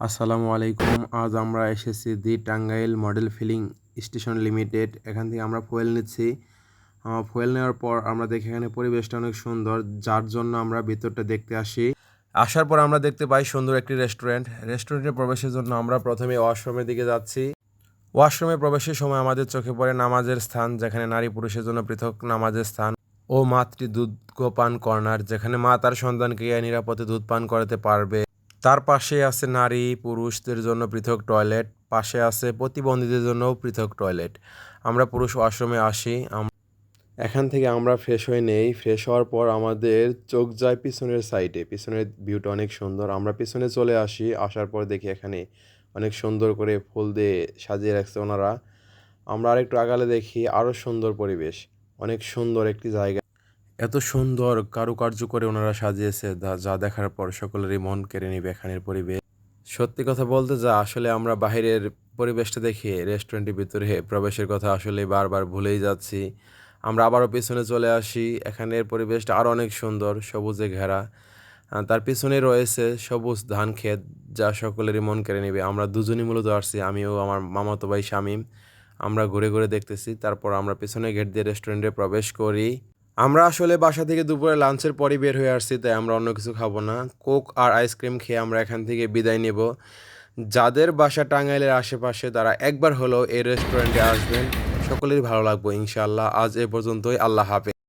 আসসালামু আলাইকুম। আজ আমরা এসেছি the Tangail model filling station limited. এখান থেকে আমরা ফুয়েল নিচ্ছি। ফুয়েল নেওয়ার পর আমরা দেখি এখানে পরিবেশটা অনেক সুন্দর, যার জন্য আমরা ভিতরটা দেখতে আসি। আসার পর আমরা দেখতে পাই সুন্দর একটি রেস্টুরেন্ট। রেস্টুরেন্টে প্রবেশের জন্য আমরা প্রথমে ওয়াশরুমের দিকে যাচ্ছি। ওয়াশরুমে প্রবেশের সময় আমাদের চোখে পড়ে নামাজের স্থান, যেখানে নারী পুরুষের জন্য পৃথক নামাজের স্থান ও মাতৃ দুধ পান কর্নার, যেখানে মা তার সন্তানকে নিরাপদে দুধ পান করাতে পারবে। তার পাশে আছে নারী পুরুষদের জন্য পৃথক টয়লেট, পাশে আছে প্রতিবন্ধীদের জন্যও পৃথক টয়লেট। আমরা পুরুষ ওয়াশরুমে আসি এখান থেকে আমরা ফ্রেশ হয়ে নেই। ফ্রেশ হওয়ার পর আমাদের চোখ যায় পিছনের সাইডে। পিছনের ভিউটা অনেক সুন্দর। আমরা পিছনে চলে আসি, আসার পর দেখি এখানে অনেক সুন্দর করে ফুল দিয়ে সাজিয়ে রাখছে ওনারা। আমরা আরেকটু আগালে দেখি আরও সুন্দর পরিবেশ। অনেক সুন্দর একটি জায়গা। এত সুন্দর, কারুকার্য করে ওনারা সাজিয়েছে, যা- দেখার পর সকলেরই মন কেড়ে নিবে এখানের পরিবেশ। সত্যি কথা বলতে যা, আসলে আমরা বাইরের পরিবেশটা দেখে রেস্টুরেন্টের ভিতরে প্রবেশের কথা আসলে বারবার ভুলেই যাচ্ছি। আমরা আবারও পিছনে চলে আসি, এখানের পরিবেশটা আরও অনেক সুন্দর, সবুজে ঘেরা। তার পিছনে রয়েছে সবুজ ধান ক্ষেত, যা সকলেরই মন কেড়ে নেবে। আমরা দুজনই মূলত আসছি, আমিও, আমার মামাতো ভাই শামীম। আমরা ঘুরে ঘুরে দেখতেছি, তারপর আমরা পিছনে গেট দিয়ে রেস্টুরেন্টে প্রবেশ করি। আমরা আসলে বাসা থেকে দুপুরে লাঞ্চের পরই বের হয়ে আসছি, তাই আমরা অন্য কিছু খাব না। কোক আর আইসক্রিম খেয়ে আমরা এখান থেকে বিদায় নেব। যাদের বাসা টাঙ্গাইলের আশেপাশে তারা একবার হলেও এই রেস্টুরেন্টে আসবেন। সকলেরই ভালো লাগবো ইনশাল্লাহ আজ এ পর্যন্তই। আল্লাহ হাফেজ।